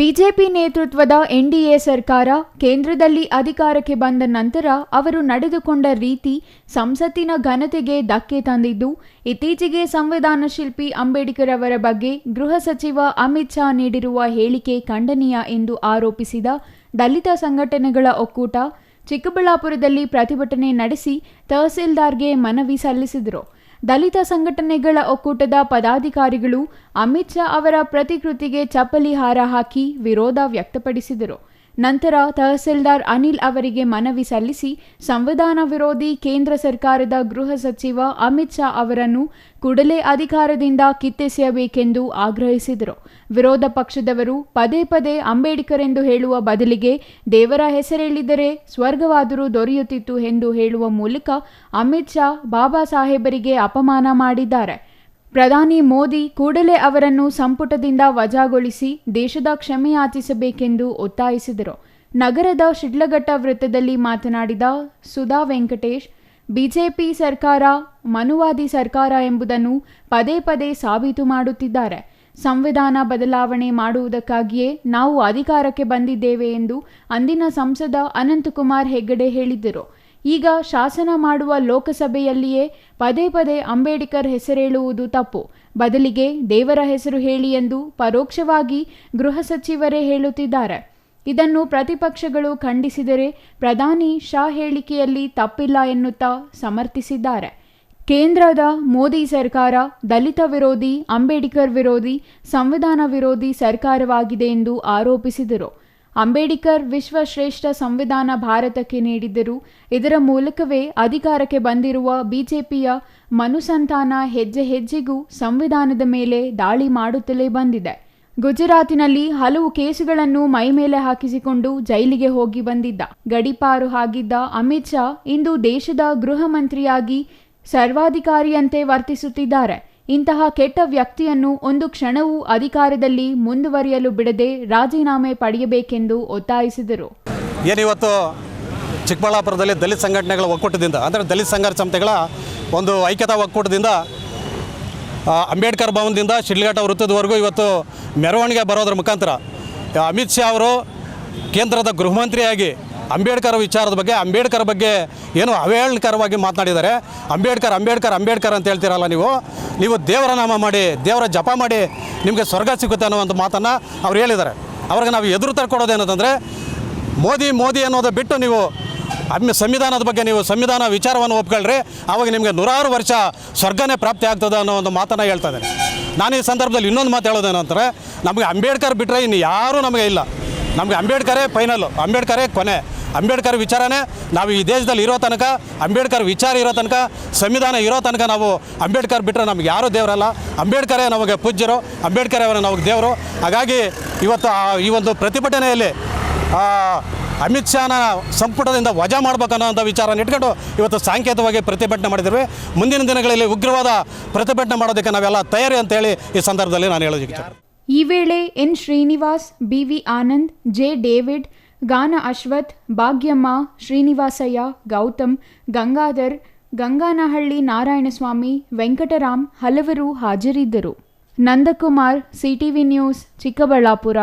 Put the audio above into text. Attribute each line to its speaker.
Speaker 1: BJP ನೇತೃತ್ವದ NDA ಸರ್ಕಾರ ಕೇಂದ್ರದಲ್ಲಿ ಅಧಿಕಾರಕ್ಕೆ ಬಂದ ನಂತರ ಅವರು ನಡೆದುಕೊಂಡ ರೀತಿ ಸಂಸತ್ತಿನ ಘನತೆಗೆ ಧಕ್ಕೆ ತಂದಿದ್ದು, ಇತ್ತೀಚೆಗೆ ಸಂವಿಧಾನ ಶಿಲ್ಪಿ ಅಂಬೇಡ್ಕರ್ ಅವರ ಬಗ್ಗೆ ಗೃಹ ಸಚಿವ ಅಮಿತ್ ಶಾ ನೀಡಿರುವ ಹೇಳಿಕೆ ಖಂಡನೀಯ ಎಂದು ಆರೋಪಿಸಿದ ದಲಿತ ಸಂಘಟನೆಗಳ ಒಕ್ಕೂಟ ಚಿಕ್ಕಬಳ್ಳಾಪುರದಲ್ಲಿ ಪ್ರತಿಭಟನೆ ನಡೆಸಿ ತಹಸೀಲ್ದಾರ್ಗೆ ಮನವಿ ಸಲ್ಲಿಸಿದರು. ದಲಿತ ಸಂಘಟನೆಗಳ ಒಕ್ಕೂಟದ ಪದಾಧಿಕಾರಿಗಳು ಅಮಿತ್ ಶಾ ಅವರ ಪ್ರತಿಕೃತಿಗೆ ಚಪ್ಪಲಿ ಹಾರ ಹಾಕಿ ವಿರೋಧ ವ್ಯಕ್ತಪಡಿಸಿದರು. ನಂತರ ತಹಸೀಲ್ದಾರ್ ಅನಿಲ್ ಅವರಿಗೆ ಮನವಿ ಸಲ್ಲಿಸಿ ಸಂವಿಧಾನ ವಿರೋಧಿ ಕೇಂದ್ರ ಸರ್ಕಾರದ ಗೃಹ ಸಚಿವ ಅಮಿತ್ ಶಾ ಅವರನ್ನು ಕೂಡಲೇ ಅಧಿಕಾರದಿಂದ ಕಿತ್ತೆಸೆಯಬೇಕೆಂದು ಆಗ್ರಹಿಸಿದರು. ವಿರೋಧ ಪಕ್ಷದವರು ಪದೇ ಪದೇ ಅಂಬೇಡ್ಕರ್ ಎಂದು ಹೇಳುವ ಬದಲಿಗೆ ದೇವರ ಹೆಸರೇಳಿದರೆ ಸ್ವರ್ಗವಾದರೂ ದೊರೆಯುತ್ತಿತ್ತು ಎಂದು ಹೇಳುವ ಮೂಲಕ ಅಮಿತ್ ಶಾ ಬಾಬಾ ಸಾಹೇಬರಿಗೆ ಅಪಮಾನ ಮಾಡಿದ್ದಾರೆ. ಪ್ರಧಾನಿ ಮೋದಿ ಕೂಡಲೇ ಅವರನ್ನು ಸಂಪುಟದಿಂದ ವಜಾಗೊಳಿಸಿ ದೇಶದ ಕ್ಷಮೆಯಾಚಿಸಬೇಕೆಂದು ಒತ್ತಾಯಿಸಿದರು. ನಗರದ ಶಿಡ್ಲಘಟ್ಟ ವೃತ್ತದಲ್ಲಿ ಮಾತನಾಡಿದ ಸುಧಾ ವೆಂಕಟೇಶ್, ಬಿಜೆಪಿ ಸರ್ಕಾರ ಮನುವಾದಿ ಸರ್ಕಾರ ಎಂಬುದನ್ನು ಪದೇ ಪದೇ ಸಾಬೀತು ಮಾಡುತ್ತಿದ್ದಾರೆ. ಸಂವಿಧಾನ ಬದಲಾವಣೆ ಮಾಡುವುದಕ್ಕಾಗಿಯೇ ನಾವು ಅಧಿಕಾರಕ್ಕೆ ಬಂದಿದ್ದೇವೆ ಎಂದು ಅಂದಿನ ಸಂಸದ ಅನಂತಕುಮಾರ್ ಹೆಗ್ಗಡೆ ಹೇಳಿದ್ದರು ಈಗ ಶಾಸನ ಮಾಡುವ ಲೋಕಸಭೆಯಲ್ಲಿಯೇ ಪದೇ ಪದೇ ಅಂಬೇಡ್ಕರ್ ಹೆಸರೇಳುವುದು ತಪ್ಪು. ಬದಲಿಗೆ ದೇವರ ಹೆಸರು ಹೇಳಿ ಎಂದು ಪರೋಕ್ಷವಾಗಿ ಗೃಹ ಸಚಿವರೇ ಹೇಳುತ್ತಿದ್ದಾರೆ. ಇದನ್ನು ಪ್ರತಿಪಕ್ಷಗಳು ಖಂಡಿಸಿದರೆ ಪ್ರಧಾನಿ ಶಾ ಹೇಳಿಕೆಯಲ್ಲಿ ತಪ್ಪಿಲ್ಲ ಎನ್ನುತ್ತಾ ಸಮರ್ಥಿಸಿದ್ದಾರೆ. ಕೇಂದ್ರದ ಮೋದಿ ಸರ್ಕಾರ ದಲಿತ ವಿರೋಧಿ, ಅಂಬೇಡ್ಕರ್ ವಿರೋಧಿ, ಸಂವಿಧಾನ ವಿರೋಧಿ ಸರ್ಕಾರವಾಗಿದೆ ಎಂದು ಆರೋಪಿಸಿದರು. ಅಂಬೇಡ್ಕರ್ ವಿಶ್ವಶ್ರೇಷ್ಠ ಸಂವಿಧಾನ ಭಾರತಕ್ಕೆ ನೀಡಿದ್ದರು. ಇದರ ಮೂಲಕವೇ ಅಧಿಕಾರಕ್ಕೆ ಬಂದಿರುವ ಬಿಜೆಪಿಯ ಮನುಸಂತಾನ ಹೆಜ್ಜೆ ಹೆಜ್ಜೆಗೂ ಸಂವಿಧಾನದ ಮೇಲೆ ದಾಳಿ ಮಾಡುತ್ತಲೇ ಬಂದಿದೆ. ಗುಜರಾತಿನಲ್ಲಿ ಹಲವು ಕೇಸುಗಳನ್ನು ಮೈಮೇಲೆ ಹಾಕಿಸಿಕೊಂಡು ಜೈಲಿಗೆ ಹೋಗಿ ಬಂದಿದ್ದ ಗಡಿಪಾರು ಆಗಿದ್ದ ಅಮಿತ್ ಶಾ ಇಂದು ದೇಶದ ಗೃಹ ಮಂತ್ರಿಯಾಗಿ ಸರ್ವಾಧಿಕಾರಿಯಂತೆ ವರ್ತಿಸುತ್ತಿದ್ದಾರೆ. ಇಂತಹ ಕೆಟ್ಟ ವ್ಯಕ್ತಿಯನ್ನು ಒಂದು ಕ್ಷಣವೂ ಅಧಿಕಾರದಲ್ಲಿ ಮುಂದುವರಿಯಲು ಬಿಡದೆ ರಾಜೀನಾಮೆ ಪಡೆಯಬೇಕೆಂದು ಒತ್ತಾಯಿಸಿದರು.
Speaker 2: ಏನಿವತ್ತು ಚಿಕ್ಕಬಳ್ಳಾಪುರದಲ್ಲಿ ದಲಿತ ಸಂಘಟನೆಗಳ ಒಕ್ಕೂಟದಿಂದ, ಅಂದರೆ ದಲಿತ ಸಂಘರ್ಷ ಸಂಸ್ಥೆಗಳ ಒಂದು ಐಕ್ಯತಾ ಒಕ್ಕೂಟದಿಂದ ಅಂಬೇಡ್ಕರ್ ಭವನದಿಂದ ಶಿಡ್ಲಘಟ್ಟ ವೃತ್ತದವರೆಗೂ ಇವತ್ತು ಮೆರವಣಿಗೆ ಬರೋದ್ರ ಮುಖಾಂತರ, ಅಮಿತ್ ಶಾ ಅವರು ಕೇಂದ್ರದ ಗೃಹ ಮಂತ್ರಿಯಾಗಿ ಅಂಬೇಡ್ಕರ್ ವಿಚಾರದ ಬಗ್ಗೆ, ಅಂಬೇಡ್ಕರ್ ಬಗ್ಗೆ ಏನು ಅವಹೇಳನಕರವಾಗಿ ಮಾತನಾಡಿದ್ದಾರೆ. ಅಂಬೇಡ್ಕರ್ ಅಂಬೇಡ್ಕರ್ ಅಂಬೇಡ್ಕರ್ ಅಂತ ಹೇಳ್ತೀರಲ್ಲ ನೀವು. ನೀವು ದೇವರ ನಾಮ ಮಾಡಿ, ದೇವರ ಜಪ ಮಾಡಿ ನಿಮಗೆ ಸ್ವರ್ಗ ಸಿಗುತ್ತೆ ಅನ್ನುವಂಥ ಮಾತನ್ನು ಅವ್ರು ಹೇಳಿದ್ದಾರೆ. ಅವ್ರಿಗೆ ನಾವು ಎದುರು ತರ್ಕೊಡೋದೇನಂತಂದರೆ ಮೋದಿ ಮೋದಿ ಅನ್ನೋದು ಬಿಟ್ಟು ನೀವು ಅಮ್ಮ ಸಂವಿಧಾನದ ಬಗ್ಗೆ ನೀವು ಸಂವಿಧಾನ ವಿಚಾರವನ್ನು ಒಪ್ಕೊಳ್ರಿ ಆವಾಗ ನಿಮಗೆ ನೂರಾರು ವರ್ಷ ಸ್ವರ್ಗನೇ ಪ್ರಾಪ್ತಿ ಆಗ್ತದೆ ಅನ್ನೋ ಒಂದು ಮಾತನ್ನು ಹೇಳ್ತಾ ಇದ್ದೇನೆ ನಾನು ಈ ಸಂದರ್ಭದಲ್ಲಿ ಇನ್ನೊಂದು ಮಾತು ಹೇಳೋದೇನಂತಾರೆ ನಮಗೆ ಅಂಬೇಡ್ಕರ್ ಬಿಟ್ಟರೆ ಇನ್ನು ಯಾರೂ ನಮಗೆ ಇಲ್ಲ. ನಮಗೆ ಅಂಬೇಡ್ಕರೇ ಫೈನಲ್ಲು ಅಂಬೇಡ್ಕರೇ ಕೊನೆ. ಅಂಬೇಡ್ಕರ್ ವಿಚಾರನೇ ನಾವು ಈ ದೇಶದಲ್ಲಿ ಇರೋ ತನಕ, ಅಂಬೇಡ್ಕರ್ ವಿಚಾರ ಇರೋ ತನಕ, ಸಂವಿಧಾನ ಇರೋ ತನಕ ನಾವು ಅಂಬೇಡ್ಕರ್ ಬಿಟ್ಟರೆ ನಮ್ಗೆ ಯಾರೂ ದೇವರಲ್ಲ. ಅಂಬೇಡ್ಕರೇ ನಮಗೆ ಪೂಜ್ಯರು, ಅಂಬೇಡ್ಕರ್ ಅವರೇ ನಮಗೆ ದೇವರು. ಹಾಗಾಗಿ ಇವತ್ತು ಈ ಒಂದು ಪ್ರತಿಭಟನೆಯಲ್ಲಿ ಅಮಿತ್ ಶಾನ ಸಂಪುಟದಿಂದ ವಜಾ ಮಾಡ್ಬೇಕನ್ನೋಂಥ ವಿಚಾರನ ಇಟ್ಕೊಂಡು ಇವತ್ತು ಸಾಂಕೇತಿಕವಾಗಿ ಪ್ರತಿಭಟನೆ ಮಾಡಿದ್ವಿ ಮುಂದಿನ ದಿನಗಳಲ್ಲಿ ಉಗ್ರವಾದ ಪ್ರತಿಭಟನೆ ಮಾಡೋದಕ್ಕೆ ನಾವೆಲ್ಲ ತಯಾರಿ ಅಂತೇಳಿ ಈ ಸಂದರ್ಭದಲ್ಲಿ ನಾನು ಹೇಳೋದಕ್ಕೆ
Speaker 1: ಈ ವೇಳೆ N Srinivas B V Anand, J David Gana Ashwath, Bhagyamma, Srinivasaiah, Gautam, Gangadhar, ಗಂಗಾನಹಳ್ಳಿ Narayanaswamy, Venkataram ಹಲವರು ಹಾಜರಿದ್ದರು. Nandakumar, CTV news, Chikkaballapur.